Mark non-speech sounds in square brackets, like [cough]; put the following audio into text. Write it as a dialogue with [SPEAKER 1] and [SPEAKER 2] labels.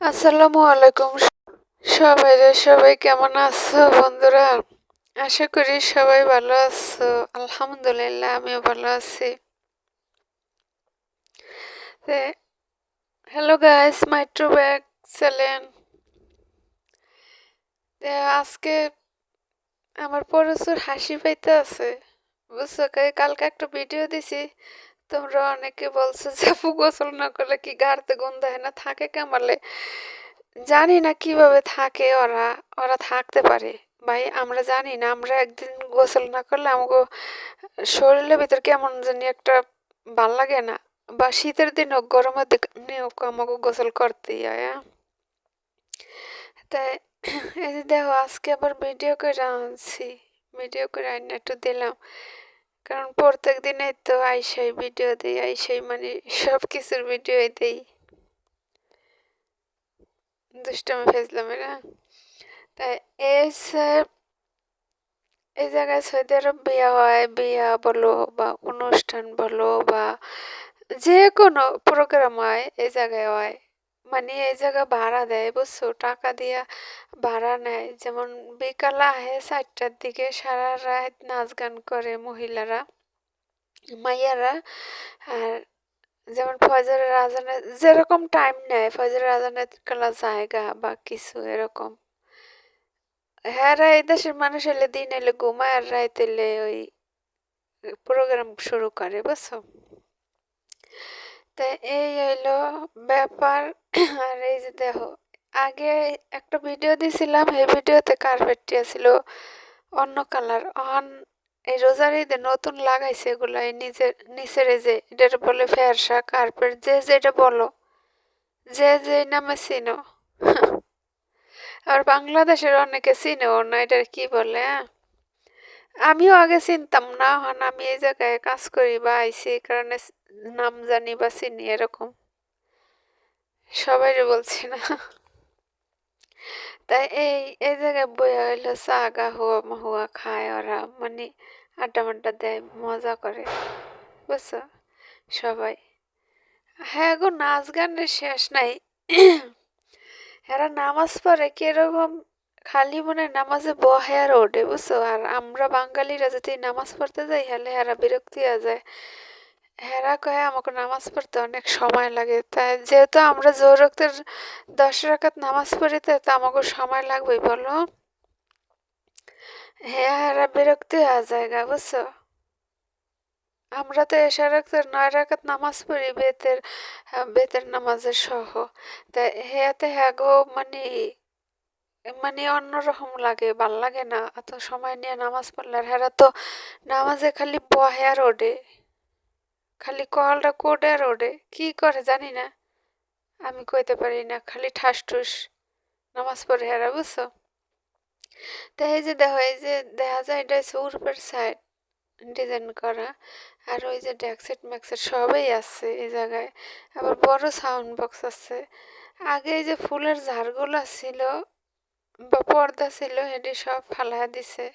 [SPEAKER 1] আসসালামু আলাইকুম সবাই রে, সবাই কেমন আছো বন্ধুরা? আশা করি সবাই ভালো আছো। আলহামদুলিল্লাহ, আমিও ভালো আছি। Hello guys my true back channel আজকে আমার প্রচুর হাসি পাইতে আছে বুঝছ, কালকে একটা ভিডিও দিছি। তোমরা অনেকে বলছো যে, আপু, গোসল না করলে কি গাড়তে গন্ধ হয় না? থাকে কেমালে জানি না কীভাবে থাকে ওরা ওরা থাকতে পারে। ভাই, আমরা জানি না, আমরা একদিন গোসল না করলে আমাকে শরীরের ভিতর কেমন জানি একটা ভালো লাগে না। বা শীতের দিন হোক, গরমের দিনে হোক আমাকে গোসল করতেই হয়? তাই [clears throat] এই যে দেখো, আজকে আবার ভিডিও করে আনছি। ভিডিও করে আইনে একটু দিলাম। কারণ প্রত্যেক দিনে তো আইসাই ভিডিও দিই, আইসাই মানে সব কিছুর ভিডিওই দিই। দুষ্টমি ফেসলাম এরা তাই এসে, এই জায়গায় সৌদি আরব বিয়া হয়, বিয়া বলো বা অনুষ্ঠান বলো বা যে কোনো প্রোগ্রাম হয়, এই জায়গায় হয়। মানে এই জায়গা ভাড়া দেয়, বুঝছ? টাকা দিয়া ভাড়া নেয়। যেমন বিকাল আহে চারটার দিকে, সারা রাত নাচ গান করে মহিলারা। মাইয়ারা, আর যেমন ফজরের আজানে যেরকম টাইম নেয় ফজরের আজানের কালা জায়গা বা কিছু এরকম। হ্যাঁ এই দেশের মানুষ এলে, দিন এলে ঘুমায় আর রাত এলে ওই প্রোগ্রাম শুরু করে, বুঝছ? তা এই হইল ব্যাপার। আর এই যে দেখো, আগে একটা ভিডিও দিছিলাম, এই ভিডিওতে কার্পেটটি ছিল অন্য কালার অন এই রোজার ঈদে নতুন লাগাইছে এগুলো, এই নিজের নিচের যে, এটার বলে ফেরসা কার্পেট যে যেটা বলো, যে যে নামে চিনো। আর বাংলাদেশের অনেকে চিনেও না, এটার কি বলে হ্যাঁ? আমিও আগে চিনতাম, না হন আমি এই জায়গায় কাজ করি বা আইসি কারণে নাম জানি বা চিনি এরকম। সবাই বলছি না। তাই এই এই জায়গায় বইয়া হইল চা গা হুয়া মাহুয়া খায় ওরা মানে আড্ডা মাড্ডা দেয় মজা করে বুঝছ সবাই হ্যাঁ গো নাচ গানের শেষ নাই এরা নামাজ পড়ে কীরকম খালি মনে নামাজে বহে আর ওঠে বুঝছ আর আমরা বাঙালিরা যদি নামাজ পড়তে যাই হলে এরা বিরক্তি হয়ে যায় হেরা কয়ে আমাকে নামাজ পড়তে অনেক সময় লাগে। তাই যেহেতু আমরা জোরক্তের দশ রাখাত নামাজ পড়ি তাই তো আমাকে সময় লাগবে বলো। হ্যাঁ হেরা বিরক্তি হওয়া জায়গা, বুঝছ? আমরা তো এসা রাখতের নয় রাখাত নামাজ পড়ি, বেতের বেতের নামাজের সহ। তাই হেয়াতে হ্যাঁ গো মানে মানে অন্যরকম লাগে, ভালো লাগে না। এত সময় নিয়ে নামাজ পড়লে আর হেরা তো নামাজে খালি বহে আর ওডে খালি কলটা কোডে আর ওডে। কি করে জানি না। আমি কইতে পারি না, খালি ঠাস ঠুস। নামাজ পড়ে হেরা, বুঝছ? তো এই যে দেখো, এই যে দেখা যায় এটা হচ্ছে উর্পের সাইড ডিজাইন করা। আর ওই যে ড্যাকসেট ম্যাক্সেট সবই আছে এই জায়গায়। আবার বড় সাউন্ড বক্স আছে। আগে এই যে ফুলের ঝাড়গুলো ছিল বা পর্দা ছিল এটি সব ফালা দিছে।